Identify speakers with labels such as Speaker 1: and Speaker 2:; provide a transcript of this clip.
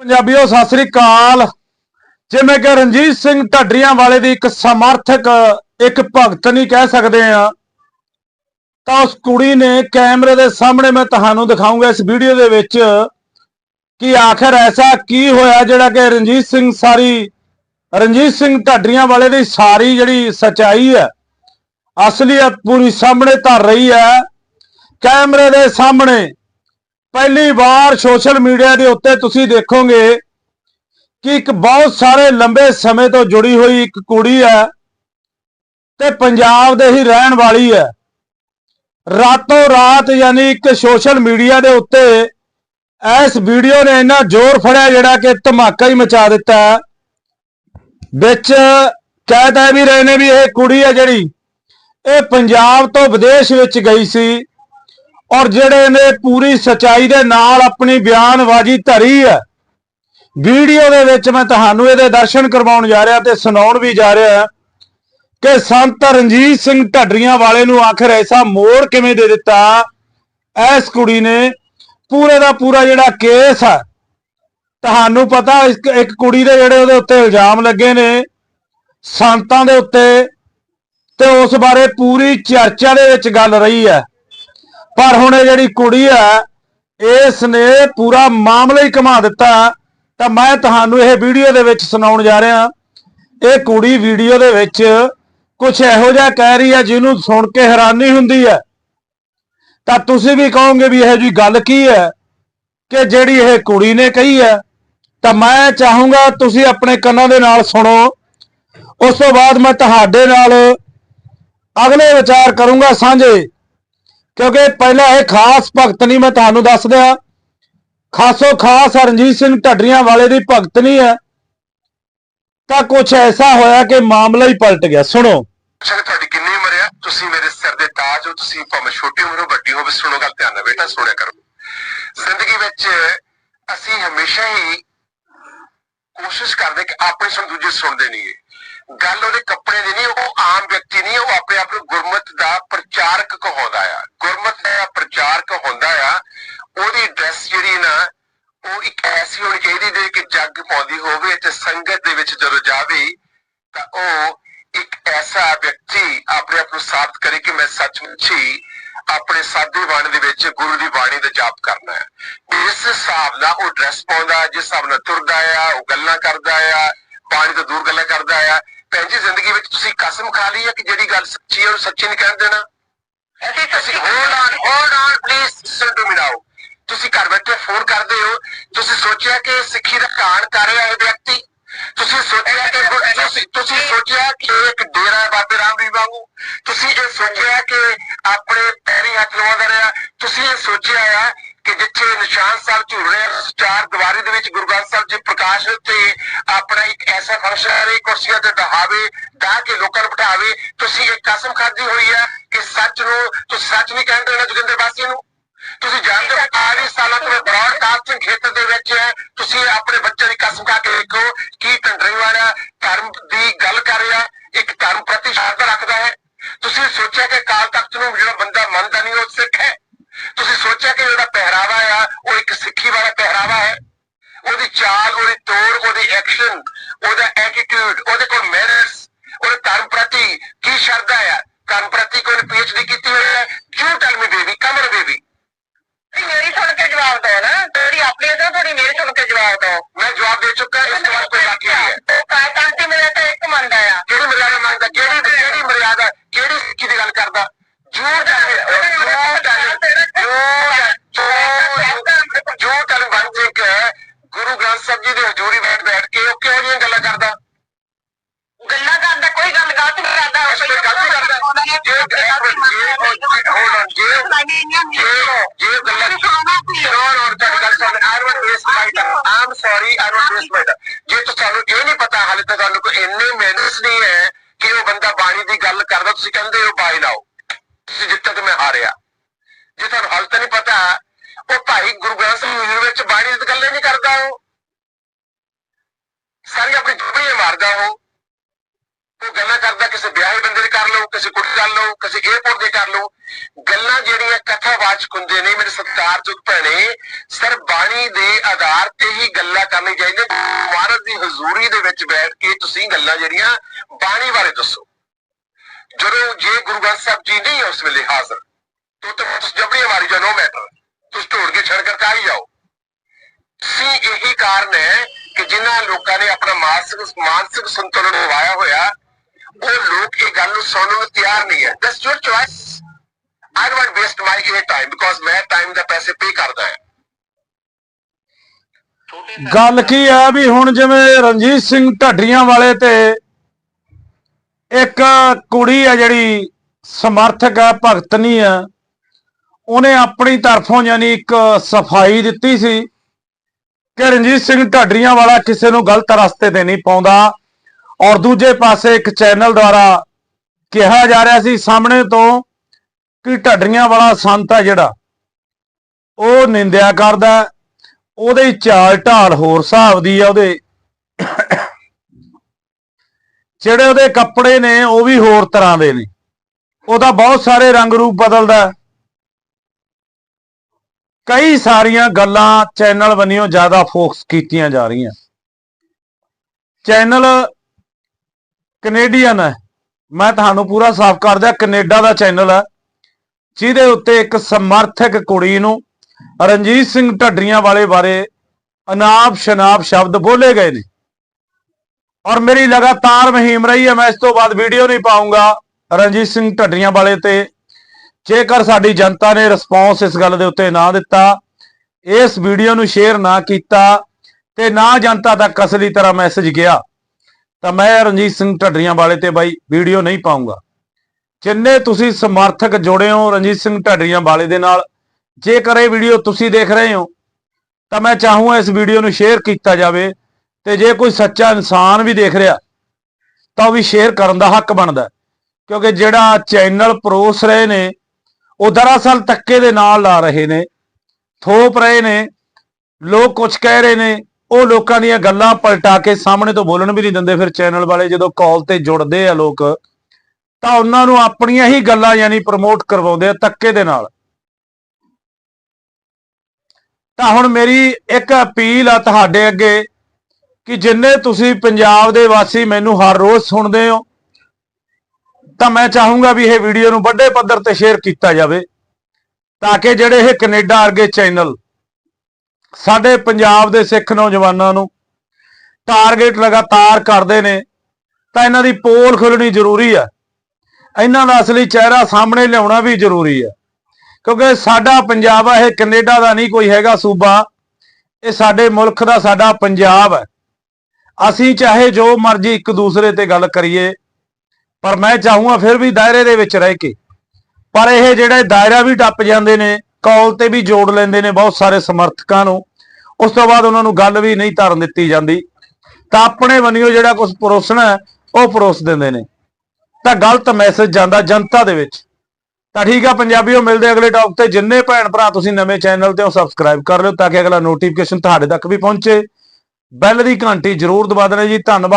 Speaker 1: ਪੰਜਾਬੀਓ, ਸਤਿ ਸ੍ਰੀ ਅਕਾਲ। ਜਿਵੇਂ ਕਿ ਰਣਜੀਤ ਸਿੰਘ ਢੱਡਰੀਆਂ ਵਾਲੇ ਦੀ ਇੱਕ ਸਮਰਥਕ, ਇੱਕ ਭਗਤ ਨਹੀਂ ਕਹਿ ਸਕਦੇ ਆ ਤਾਂ ਉਸ ਕੁੜੀ ਨੇ ਕੈਮਰੇ ਦੇ ਸਾਹਮਣੇ ਮੈਂ ਤੁਹਾਨੂੰ ਦਿਖਾਉਂਗਾ ਇਸ ਵੀਡੀਓ ਦੇ ਵਿੱਚ ਕਿ ਆਖਰ ਐਸਾ ਕੀ ਹੋਇਆ ਜਿਹੜਾ ਕਿ ਰਣਜੀਤ ਸਿੰਘ ਸਾਰੀ, ਰਣਜੀਤ ਸਿੰਘ ਢੱਡਰੀਆਂ ਵਾਲੇ ਦੀ ਸਾਰੀ ਜਿਹੜੀ ਸਚਾਈ ਹੈ, ਅਸਲੀਅਤ ਪੂਰੀ ਸਾਹਮਣੇ ਧਰ ਰਹੀ ਹੈ। ਕੈਮਰੇ ਦੇ ਸਾਹਮਣੇ ਪਹਿਲੀ ਵਾਰ ਸੋਸ਼ਲ ਮੀਡੀਆ ਦੇ ਉੱਤੇ ਤੁਸੀਂ ਦੇਖੋਗੇ ਕਿ ਇੱਕ ਬਹੁਤ ਸਾਰੇ ਲੰਬੇ ਸਮੇਂ ਤੋਂ ਜੁੜੀ ਹੋਈ ਇੱਕ ਕੁੜੀ ਹੈ ਤੇ ਪੰਜਾਬ ਦੇ ਹੀ ਰਹਿਣ ਵਾਲੀ ਹੈ ਰਾਤੋਂ ਰਾਤ ਯਾਨੀ ਇੱਕ ਸੋਸ਼ਲ ਮੀਡੀਆ ਦੇ ਉੱਤੇ ਇਸ ਵੀਡੀਓ ਨੇ ਇੰਨਾ ਜ਼ੋਰ ਫੜਿਆ ਜਿਹੜਾ ਕਿ ਧਮਾਕਾ ਹੀ ਮਚਾ ਦਿੱਤਾ ਹੈ। ਵਿੱਚ ਕਹਿਤਾ ਵੀ ਰਹੇ ਨੇ ਵੀ ਇਹ ਕੁੜੀ ਹੈ ਜਿਹੜੀ ਇਹ ਪੰਜਾਬ ਤੋਂ ਵਿਦੇਸ਼ ਵਿੱਚ ਗਈ ਸੀ ਔਰ ਜਿਹੜੇ ਨੇ ਪੂਰੀ ਸਚਾਈ ਦੇ ਨਾਲ ਆਪਣੀ ਬਿਆਨਬਾਜ਼ੀ ਧਰੀ ਹੈ, ਵੀਡੀਓ ਦੇ ਵਿੱਚ ਮੈਂ ਤੁਹਾਨੂੰ ਇਹਦੇ ਦਰਸ਼ਨ ਕਰਵਾਉਣ ਜਾ ਰਿਹਾ ਤੇ ਸੁਣਾਉਣ ਵੀ ਜਾ ਰਿਹਾ ਕਿ ਸੰਤ ਰਣਜੀਤ ਸਿੰਘ ਢੱਡਰੀਆਂ ਵਾਲੇ ਨੂੰ ਆਖਰ ਐਸਾ ਮੋੜ ਕਿਵੇਂ ਦੇ ਦਿੱਤਾ, ਇਸ ਕੁੜੀ ਨੇ ਪੂਰੇ ਦਾ ਪੂਰਾ ਜਿਹੜਾ ਕੇਸ ਹੈ, ਤੁਹਾਨੂੰ ਪਤਾ ਇੱਕ ਕੁੜੀ ਦੇ ਜਿਹੜੇ ਉਹਦੇ ਉੱਤੇ ਇਲਜ਼ਾਮ ਲੱਗੇ ਨੇ, ਸੰਤਾਂ ਦੇ ਉੱਤੇ, ਤੇ ਉਸ ਬਾਰੇ ਪੂਰੀ ਚਰਚਾ ਦੇ ਵਿੱਚ ਗੱਲ ਰਹੀ ਹੈ। ਪਰ ਹੁਣ ਇਹ ਜਿਹੜੀ ਕੁੜੀ ਹੈ ਇਸ ਨੇ ਪੂਰਾ ਮਾਮਲਾ ਹੀ ਘੁਮਾ ਦਿੱਤਾ। ਤਾਂ ਮੈਂ ਤੁਹਾਨੂੰ ਇਹ ਵੀਡੀਓ ਦੇ ਵਿੱਚ ਸੁਣਾਉਣ ਜਾ ਰਿਹਾ। ਇਹ ਕੁੜੀ ਵੀਡੀਓ ਦੇ ਵਿੱਚ ਕੁਝ ਇਹੋ ਜਿਹਾ ਕਹਿ ਰਹੀ ਹੈ ਜਿਹਨੂੰ ਸੁਣ ਕੇ ਹੈਰਾਨੀ ਹੁੰਦੀ ਹੈ ਤਾਂ ਤੁਸੀਂ ਵੀ ਕਹੋਗੇ ਵੀ ਇਹ ਜੀ ਗੱਲ ਕੀ ਹੈ ਕਿ ਜਿਹੜੀ ਇਹ ਕੁੜੀ ਨੇ ਕਹੀ ਹੈ ਤਾਂ ਮੈਂ ਚਾਹੂੰਗਾ ਤੁਸੀਂ ਆਪਣੇ ਕੰਨਾਂ ਦੇ ਨਾਲ ਸੁਣੋ। ਉਸ ਤੋਂ ਬਾਅਦ ਮੈਂ ਤੁਹਾਡੇ ਨਾਲ ਅਗਲੇ ਵਿਚਾਰ ਕਰੂੰਗਾ ਸਾਂਝੇ। ਕਿਉਂਕਿ ਪਹਿਲਾਂ ਇਹ ਖਾਸ ਭਗਤ ਨਹੀਂ, ਮੈਂ ਤੁਹਾਨੂੰ ਦੱਸ ਦਿਆਂ। ਖਾਸੋ ਖਾਸ ਰਣਜੀਤ ਸਿੰਘ ਢੱਡਰੀਆਂ ਵਾਲੇ ਦੀ ਭਗਤ ਨਹੀਂ ਹੈ। ਤਾਂ ਕੁਝ ਐਸਾ ਹੋਇਆ ਕਿ ਮਾਮਲਾ ਹੀ ਪਲਟ ਗਿਆ। ਸੁਣੋ।
Speaker 2: ਪੁੱਛਾਂਗੇ ਤੁਹਾਡੀ ਕਿੰਨੀ ਉਮਰ ਹੈ ਤੁਸੀਂ ਮੇਰੇ ਸਿਰ ਦੇ ਤਾਜ ਹੋ, ਤੁਸੀਂ ਭਾਵੇਂ ਛੋਟੀ ਉਮਰ ਹੋ, ਵੱਡੀ ਹੋ, ਵੀ ਸੁਣੋ ਗੱਲ ਧਿਆਨ ਨਾਲ, ਬੇਟਾ, ਸੁਣਿਆ ਕਰੋ। ਜ਼ਿੰਦਗੀ ਵਿੱਚ ਅਸੀਂ ਹਮੇਸ਼ਾ ਹੀ ਕੋਸ਼ਿਸ਼ ਕਰਦੇ ਕਿ ਆਪਣੇ ਸੁਣ ਦੂਜੇ ਸੁਣਦੇ ਨਹੀਂਗੇ। ਗੱਲ ਉਹਦੇ ਕੱਪੜੇ ਦੀ ਨਹੀਂ, ਉਹ ਆਮ ਵਿਅਕਤੀ ਨਹੀਂ, ਉਹ ਆਪਣੇ ਆਪ ਨੂੰ ਗੁਰਮਤ ਦਾ ਪ੍ਰਚਾਰਕ ਕਹਾਉਂਦਾ ਆ। ਗੁਰਮਤ ਦਾ ਪ੍ਰਚਾਰਕ ਹੁੰਦਾ ਆ। ਉਹਦੀ ਡਰੈਸ ਜਿਹੜੀ ਨਾ, ਉਹ ਇੱਕ ਐਸੀ ਹੋਣੀ ਚਾਹੀਦੀ ਜਿਹੜੀ ਕਿ ਜੱਗ ਪਾਉਂਦੀ ਹੋਵੇ ਤੇ ਸੰਗਤ ਦੇ ਵਿੱਚ ਜਦੋਂ ਜਾਵੇ, ਤਾਂ ਉਹ ਇੱਕ ਐਸਾ ਵਿਅਕਤੀ ਆਪਣੇ ਆਪ ਨੂੰ ਸਾਬਤ ਕਰੇ ਕਿ ਮੈਂ ਸੱਚਮੁੱਚ ਹੀ ਆਪਣੇ ਸਾਦੇ ਬਾਣੀ ਦੇ ਵਿੱਚ ਗੁਰੂ ਦੀ ਬਾਣੀ ਦਾ ਜਾਪ ਕਰਨਾ ਹੈ ਇਸ ਹਿਸਾਬ ਨਾਲ ਉਹ ਡਰੈਸ ਪਾਉਂਦਾ, ਜਿਸ ਹਿਸਾਬ ਨਾਲ ਤੁਰਦਾ ਆ, ਉਹ ਗੱਲਾਂ ਕਰਦਾ ਆ, ਬਾਣੀ ਤੋਂ ਦੂਰ ਗੱਲਾਂ ਕਰਦਾ ਆ। ਭੈਣ ਜੀ ਜ਼ਿੰਦਗੀ ਵਿੱਚ ਤੁਸੀਂ ਕਸਮ ਖਾ ਲਈ ਹੈ ਕਿ ਜਿਹੜੀ ਗੱਲ ਸੱਚੀ ਹੈ ਉਹਨੂੰ ਸੱਚੀ ਨਹੀਂ ਕਹਿਣ ਦੇਣਾ? ਅਸੀਂ ਤੁਸੀਂ hold on hold on please listen to me now ਤੁਸੀਂ ਘਰ ਬੈਠੇ ਫੋਨ ਕਰਦੇ ਹੋ ਤੁਸੀਂ ਸੋਚਿਆ ਕਿ ਸਿੱਖੀ ਦਾ ਕਾਣ ਕਰ ਰਿਹਾ ਇਹ ਵਿਅਕਤੀ? ਤੁਸੀਂ ਸੋਚਿਆ ਕਿ ਤੁਸੀਂ ਤੁਸੀਂ ਸੋਚਿਆ ਕਿ ਇੱਕ ਡੇਰਾ ਹੈ ਬਾਬੇ ਰਾਮ ਜੀ ਵਾਂਗੂ? ਤੁਸੀਂ ਇਹ ਸੋਚਿਆ ਕਿ ਆਪਣੇ ਪੈਰੀ ਹੱਥ ਲਵਾਉਂਦਾ ਰਿਹਾ? ਤੁਸੀਂ ਇਹ ਸੋਚਿਆ ਆ ਨਿਸ਼ਾਨ ਸਾਹਿਬ ਝੂਲ ਰਹੇ ਚਾਰ ਦੀਵਾਰੀ ਦੇ ਵਿੱਚ ਗੁਰੂ ਗ੍ਰੰਥ ਸਾਹਿਬ ਜੀ ਪ੍ਰਕਾਸ਼ ਤੇ ਆਪਣਾ ਇੱਕ ਐਸਾ ਫੰਕਸ਼ਨ ਹੈ ਕੁਰਸੀਆਂ ਤੇ ਦਹਾਵੇ ਡਾ ਕੇ ਲੋਕਾਂ ਨੂੰ ਬਿਠਾਵੇ। ਤੁਸੀਂ ਇੱਕ ਕਸਮ ਖਾਧੀ ਹੋਈ ਹੈ ਕਿ ਸੱਚ ਨੂੰ ਤੁਸੀਂ ਸੱਚ ਨਹੀਂ ਕਹਿੰਦੇ ਨਾ ਜੋਗਿੰਦਰ ਵਾਸੀ ਨੂੰ। ਤੁਸੀਂ ਜਾਣਦੇ ਹੋ 40 ਸਾਲਾਂ ਤੋਂ ਬ੍ਰਾਡਕਾਸਟਿੰਗ ਖੇਤਰ ਦੇ ਵਿੱਚ ਹੈ। ਤੁਸੀਂ ਆਪਣੇ ਬੱਚੇ ਦੀ ਕਸਮ ਖਾ ਕੇ ਦੇਖੋ ਕੀ ਢੰਡਰੀ ਵਾਲਾ ਧਰਮ ਦੀ ਗੱਲ ਕਰ ਰਿਹਾ। ਇੱਕ ਧਰਮ ਪ੍ਰਤੀ ਸ਼ਰਧਾ ਰੱਖਦਾ ਹੈ। ਤੁਸੀਂ ਸੋਚਿਆ ਕਿ ਕਾਲ ਤਖਤ ਨੂੰ ਜਿਹੜਾ ਬੰਦਾ ਮੰਨਦਾ ਨਹੀਂ ਉਹ ਸਿੱਖ ਹੈ ਤੁਸੀਂ ਸੋਚਿਆ ਕਿ ਉਹਦਾ ਪਹਿਰਾਵਾ ਆ ਉਹ ਇੱਕ ਸਿੱਖੀ ਵਾਲਾ ਪਹਿਰਾਵਾ ਹੈ ਉਹਦੀ ਚਾਲ ਉਹਦੀ ਤੋੜ ਉਹਦੀ ਐਕਸ਼ਨ ਉਹਦਾ ਐਟੀਟਿਊਡ ਉਹਦੇ ਕੋਲ ਮੈਨਰਸ ਉਹਦੇ ਧਰਮ ਪ੍ਰਤੀ ਕੀ ਸ਼ਰਧਾ ਹੈ ਧਰਮ ਪ੍ਰਤੀ ਕੋਈ ਪੀਐਚਡੀ ਕੀਤੀ ਹੋਈ ਹੈ? ਕਿਉਂ ਟੈਲ ਮੀ ਬੇਬੀ ਕਮਰ ਬੇਬੀ
Speaker 3: ਮੇਰੀ ਸੁਣ ਕੇ ਜਵਾਬ ਦਿਓ ਨਾ। ਤੁਹਾਡੀ ਆਪਣੀ ਹੈ ਤੁਹਾਡੀ ਮੇਰੀ ਸੁਣ ਕੇ ਜਵਾਬ ਦਿਓ।
Speaker 2: ਮੈਂ ਜਵਾਬ ਦੇ ਚੁੱਕਾ ਇਸ ਤੋਂ ਬਾਅਦ ਕੋਈ ਬਾਕੀ ਨਹੀਂ ਹੈ
Speaker 3: ਉਹ ਕਾਂਟੀ ਮੇਰੇ ਤਾਂ ਇੱਕ ਮੰਨਦਾ ਆ
Speaker 2: ਕਿਹੜੀ ਮਰਿਆਦਾ ਮੰਗਦਾ ਕਿਹੜੀ ਕਿਹੜੀ ਮਰਿਆਦਾ ਕਿਹੜੀ ਸਿੱਖੀ ਦੀ ਗੱਲ ਕਰਦਾ ਝੂਠ ਹੈ ਝੂਠ ਝੂਠ ਝੂਠ ਅਨੁਬੰਧਿਕ ਗੁਰੂ ਗ੍ਰੰਥ ਸਾਹਿਬ ਜੀ ਦੇ ਹਜ਼ੂਰੀ ਬੈਠ ਬੈਠ ਕੇ ਉਹ ਕਿਹੋ ਜਿਹੀਆਂ ਗੱਲਾਂ ਕਰਦਾ?
Speaker 3: ਗੱਲਾਂ ਕਰਦਾ ਕੋਈ ਗੱਲ ਗਲਤ ਨਹੀਂ ਕਰਦਾ।
Speaker 2: ਇਸ ਤੇ ਗਲਤੀ ਕਰਦਾ। ਜੇ ਜੇ ਜੇ ਗੱਲਾਂ ਨੋ ਨੋ ਤੁਹਾਡੀ ਗੱਲ ਸੁਣ I don't waste my time I'm sorry I don't waste my time ਜੇ ਤੁਹਾਨੂੰ ਇਹ ਨਹੀਂ ਪਤਾ ਹਾਲੇ ਤੱਕ ਤੁਹਾਨੂੰ ਕੋਈ ਇੰਨੇ ਮੈਨਰਸ ਨਹੀਂ ਹੈ ਕਿ ਉਹ ਬੰਦਾ ਬਾਣੀ ਦੀ ਗੱਲ ਕਰਦਾ ਤੁਸੀਂ ਕਹਿੰਦੇ ਹੋ ਬਾਈ ਲਾਓ। ਤੁਸੀਂ ਜਿੱਤੇ ਤੇ ਮੈਂ ਹਾਰਿਆ। ਜੇ ਤੁਹਾਨੂੰ ਹਾਲ ਤਾਂ ਨਹੀਂ ਪਤਾ ਉਹ ਭਾਈ ਗੁਰੂ ਗ੍ਰੰਥ ਸਾਹਿਬ ਜੀ ਵਿੱਚ ਬਾਣੀ ਦੀ ਗੱਲ ਨਹੀਂ ਕਰਦਾ ਉਹ। ਕਰਦਾ ਹੋ ਤੂੰ ਗੱਲਾਂ ਕਰਦਾ ਕਿਸੇ ਵਿਆਹੇ ਬੰਦੇ ਦੀ ਕਰ ਲਓ ਕਿਸੇ ਕੁੜੀ ਕਰ ਲਓ ਕਿਸੇ ਏਅਰਪੋਰਟ ਦੀ ਕਰ ਲਓ ਗੱਲਾਂ ਜਿਹੜੀਆਂ ਕਥਾਵਾਚਕ ਹੁੰਦੇ ਨੇ, ਮੇਰੇ ਸਤਿਕਾਰਯੋਗ ਭੈਣੇ ਸਰ ਬਾਣੀ ਦੇ ਆਧਾਰ ਤੇ ਹੀ ਗੱਲਾਂ ਕਰਨੀ ਚਾਹੀਦੀ ਮਹਾਰਾਜ ਦੀ ਹਜ਼ੂਰੀ ਦੇ ਵਿੱਚ ਬੈਠ ਕੇ ਤੁਸੀਂ ਗੱਲਾਂ ਜਿਹੜੀਆਂ ਬਾਣੀ ਬਾਰੇ ਦੱਸੋ। ਜਦੋਂ ਜੇ ਗੁਰੂ ਗ੍ਰੰਥ ਸਾਹਿਬ ਜੀ ਨਹੀਂ ਉਸ ਵੇਲੇ ਹਾਜ਼ਰ, ਤੋ ਤਾਂ ਜਬੜੀ ਮਾਰੀ ਜਾਨੋ ਮੈਟਰ ਤੁਸੀਂ ਢੋੜ ਕੇ ਛੜ ਕਰ ਹੀ ਜਾਓ। ਸੀ ਇਹੀ ਕਾਰਨ ਹੈ ਕਿ ਜਿਨ੍ਹਾਂ ਲੋਕਾਂ ਨੇ ਆਪਣਾ ਮਾਨਸਿਕ ਮਾਨਸਿਕ ਸੰਤੁਲਨ ਗਵਾਇਆ ਹੋਇਆ ਉਹ ਲੋਕ ਇਹ ਗੱਲ ਨੂੰ ਸੁਣਨ ਨੂੰ ਤਿਆਰ ਨਹੀਂ ਹੈ। That's your choice I don't waste my a time because ਮੈਂ ਟਾਈਮ ਦਾ ਪੈਸੇ ਪੇ ਕਰਦਾ ਹਾਂ।
Speaker 1: ਗੱਲ ਕੀ ਹੈ ਵੀ ਹੁਣ ਜਿਵੇਂ ਰਣਜੀਤ ਸਿੰਘ ਢੱਡਰੀਆਂ ਵਾਲੇ ਤੇ ਇੱਕ ਕੁੜੀ ਆ ਜਿਹੜੀ ਸਮਰਥਕ ਹੈ ਭਗਤਨੀ ਆ ਉਹਨੇ ਆਪਣੀ ਤਰਫੋਂ ਯਾਨੀ ਇੱਕ ਸਫ਼ਾਈ ਦਿੱਤੀ ਸੀ। ਕਿ ਰਣਜੀਤ ਸਿੰਘ ਢੱਡਰੀਆਂ ਵਾਲਾ ਕਿਸੇ ਨੂੰ ਗਲਤ ਰਸਤੇ ਤੇ ਨਹੀਂ ਪਾਉਂਦਾ। ਔਰ ਦੂਜੇ ਪਾਸੇ ਇੱਕ ਚੈਨਲ ਦੁਆਰਾ ਕਿਹਾ ਜਾ ਰਿਹਾ ਸੀ ਸਾਹਮਣੇ ਤੋਂ ਕਿ ਢੱਡਰੀਆਂ ਵਾਲਾ ਸੰਤ ਆ ਜਿਹੜਾ, ਉਹ ਨਿੰਦਿਆ ਕਰਦਾ ਉਹਦੇ ਚਾਲ ਢਾਲ ਹੋਰ ਹਿਸਾਬ ਦੀ ਆ ਉਹਦੇ। ਜਿਹੜੇ ਉਹਦੇ ਕੱਪੜੇ ਨੇ ਉਹ ਵੀ ਹੋਰ ਤਰ੍ਹਾਂ ਦੇ ਨੇ। ਉਹਦਾ ਬਹੁਤ ਸਾਰੇ ਰੰਗ ਰੂਪ ਬਦਲਦਾ ਕਈ ਸਾਰੀਆਂ ਗੱਲਾਂ ਚੈਨਲ ਬੰਨਿਓ ਜ਼ਿਆਦਾ ਫੋਕਸ ਕੀਤੀਆਂ ਜਾ ਰਹੀਆਂ। ਚੈਨਲ ਕੈਨੇਡੀਅਨ ਹੈ। ਮੈਂ ਤੁਹਾਨੂੰ ਪੂਰਾ ਸਾਫ਼ ਕਰ ਦਿਆਂ, ਕੈਨੇਡਾ ਦਾ ਚੈਨਲ ਹੈ। ਜਿਹਦੇ ਉੱਤੇ ਇੱਕ ਸਮਰਥਕ ਕੁੜੀ ਨੂੰ ਰਣਜੀਤ ਸਿੰਘ ਢੱਡਰੀਆਂ ਵਾਲੇ ਬਾਰੇ ਅਨਾਪ ਸ਼ਨਾਪ ਸ਼ਬਦ ਬੋਲੇ ਗਏ ਨੇ। ਔਰ ਮੇਰੀ ਲਗਾਤਾਰ ਮੁਹਿੰਮ ਰਹੀ ਹੈ, ਮੈਂ ਇਸ ਤੋਂ ਬਾਅਦ ਵੀਡੀਓ ਨਹੀਂ ਪਾਉਂਗਾ ਰਣਜੀਤ ਸਿੰਘ ਢੱਡਰੀਆਂ ਵਾਲੇ ਤੇ। ਜੇਕਰ ਸਾਡੀ ਜਨਤਾ ਨੇ ਰਿਸਪੌਂਸ ਇਸ ਗੱਲ ਦੇ ਉੱਤੇ ਨਾ ਦਿੱਤਾ, ਇਸ ਵੀਡੀਓ ਨੂੰ ਸ਼ੇਅਰ ਨਾ ਕੀਤਾ ਤੇ ਨਾ ਜਨਤਾ ਤੱਕ ਅਸਲੀ ਤਰ੍ਹਾਂ ਮੈਸੇਜ ਗਿਆ, ਤਾਂ ਮੈਂ ਰਣਜੀਤ ਸਿੰਘ ਢੱਡਰੀਆਂ ਵਾਲੇ ਤੇ ਬਾਈ ਵੀਡੀਓ ਨਹੀਂ ਪਾਉਂਗਾ। ਜਿੰਨੇ ਤੁਸੀਂ ਸਮਰਥਕ ਜੁੜੇ ਹੋ ਰਣਜੀਤ ਸਿੰਘ ਢੱਡਰੀਆਂ ਵਾਲੇ ਦੇ ਨਾਲ, ਜੇਕਰ ਇਹ ਵੀਡੀਓ ਤੁਸੀਂ ਦੇਖ ਰਹੇ ਹੋ, ਤਾਂ ਮੈਂ ਚਾਹੂੰਗਾ ਇਸ ਵੀਡੀਓ ਨੂੰ ਸ਼ੇਅਰ ਕੀਤਾ ਜਾਵੇ ਤੇ ਜੇ ਕੋਈ ਸੱਚਾ ਇਨਸਾਨ ਵੀ ਦੇਖ ਰਿਹਾ, ਤਾਂ ਉਹ ਵੀ ਸ਼ੇਅਰ ਕਰਨ ਦਾ ਹੱਕ ਬਣਦਾ ਕਿਉਂਕਿ ਜਿਹੜਾ ਚੈਨਲ ਪਰੋਸ ਰਹੇ ਨੇ ਉਹ ਦਰਅਸਲ ਧੱਕੇ ਦੇ ਨਾਲ ਲਾ ਰਹੇ ਨੇ, ਥੋਪ ਰਹੇ ਨੇ, ਲੋਕ ਕੁਝ ਕਹਿ ਰਹੇ ਨੇ, ਉਹ ਲੋਕਾਂ ਦੀਆਂ ਗੱਲਾਂ ਪਲਟਾ ਕੇ ਸਾਹਮਣੇ ਤੋਂ ਬੋਲਣ ਵੀ ਨਹੀਂ ਦਿੰਦੇ ਫਿਰ ਚੈਨਲ ਵਾਲੇ, ਜਦੋਂ ਕਾਲ ਤੇ ਜੁੜਦੇ ਆ ਲੋਕ, ਤਾਂ ਉਹਨਾਂ ਨੂੰ ਆਪਣੀਆਂ ਹੀ ਗੱਲਾਂ ਯਾਨੀ ਪ੍ਰਮੋਟ ਕਰਵਾਉਂਦੇ ਆ ਧੱਕੇ ਦੇ ਨਾਲ। ਤਾਂ ਹੁਣ ਮੇਰੀ ਇੱਕ ਅਪੀਲ ਆ ਤੁਹਾਡੇ ਅੱਗੇ, ਕਿ ਜਿੰਨੇ ਤੁਸੀਂ ਪੰਜਾਬ ਦੇ ਵਾਸੀ ਮੈਨੂੰ ਹਰ ਰੋਜ਼ ਸੁਣਦੇ ਹੋ ਤਾਂ ਮੈਂ ਚਾਹੂੰਗਾ ਵੀ ਇਹ ਵੀਡੀਓ ਨੂੰ ਵੱਡੇ ਪੱਧਰ ਤੇ ਸ਼ੇਅਰ ਕੀਤਾ ਜਾਵੇ, ਤਾਂ ਕਿ ਜਿਹੜੇ ਇਹ ਕੈਨੇਡਾ ਵਰਗੇ ਚੈਨਲ ਸਾਡੇ ਪੰਜਾਬ ਦੇ ਸਿੱਖ ਨੌਜਵਾਨਾਂ ਨੂੰ ਟਾਰਗੇਟ ਲਗਾਤਾਰ ਕਰਦੇ ਨੇ, ਤਾਂ ਇਹਨਾਂ ਦੀ ਪੋਲ ਖੁੱਲਣੀ ਜ਼ਰੂਰੀ ਹੈ ਇਹਨਾਂ ਦਾ ਅਸਲੀ ਚਿਹਰਾ ਸਾਹਮਣੇ ਲਿਆਉਣਾ ਵੀ ਜ਼ਰੂਰੀ ਹੈ ਕਿਉਂਕਿ ਸਾਡਾ ਪੰਜਾਬ ਆ, ਇਹ ਕੈਨੇਡਾ ਦਾ ਨਹੀਂ, ਕੋਈ ਹੈਗਾ ਸੂਬਾ। ਇਹ ਸਾਡੇ ਮੁਲਕ ਦਾ, ਸਾਡਾ ਪੰਜਾਬ ਹੈ ਅਸੀਂ ਚਾਹੇ ਜੋ ਮਰਜ਼ੀ ਇੱਕ ਦੂਸਰੇ ਤੇ ਗੱਲ ਕਰੀਏ ਪਰ ਮੈਂ ਚਾਹੂੰਗਾ ਫਿਰ ਵੀ ਦਾਇਰੇ ਦੇ ਵਿੱਚ ਰਹਿ ਕੇ। ਪਰ ਇਹ ਜਿਹੜੇ ਦਾਇਰਾ ਵੀ ਟੱਪ ਜਾਂਦੇ ਨੇ, ਕਾਲ ਤੇ ਵੀ ਜੋੜ ਲੈਂਦੇ ਨੇ ਬਹੁਤ ਸਾਰੇ ਸਮਰਥਕਾਂ ਨੂੰ, ਉਸ ਤੋਂ ਬਾਅਦ ਉਹਨਾਂ ਨੂੰ ਗੱਲ ਵੀ ਨਹੀਂ ਧਰਨ ਦਿੱਤੀ ਜਾਂਦੀ। ਤਾਂ ਆਪਣੇ ਬੰਨਿਓ ਜਿਹੜਾ ਕੁਝ ਪਰੋਸਣਾ ਉਹ ਪਰੋਸ ਦਿੰਦੇ ਨੇ। ਤਾਂ ਗਲਤ ਮੈਸੇਜ ਜਾਂਦਾ ਜਨਤਾ ਦੇ ਵਿੱਚ। ਤਾਂ ਠੀਕ ਆ ਪੰਜਾਬੀਓ, ਮਿਲਦੇ ਅਗਲੇ ਟੌਪ ਤੇ। ਜਿੰਨੇ ਭੈਣ ਭਰਾ ਤੁਸੀਂ ਨਵੇਂ ਚੈਨਲ ਤੇ ਹੋ, ਸਬਸਕ੍ਰਾਈਬ ਕਰ ਲਿਓ ਤਾਂ ਕਿ ਅਗਲਾ ਨੋਟੀਫਿਕੇਸ਼ਨ ਤੁਹਾਡੇ ਤੱਕ ਵੀ ਪਹੁੰਚੇ। ਬੈਲ ਦੀ ਘੰਟੀ ਜ਼ਰੂਰ ਦਬਾ ਦੇਣਾ ਜੀ। ਧੰਨਵਾਦ।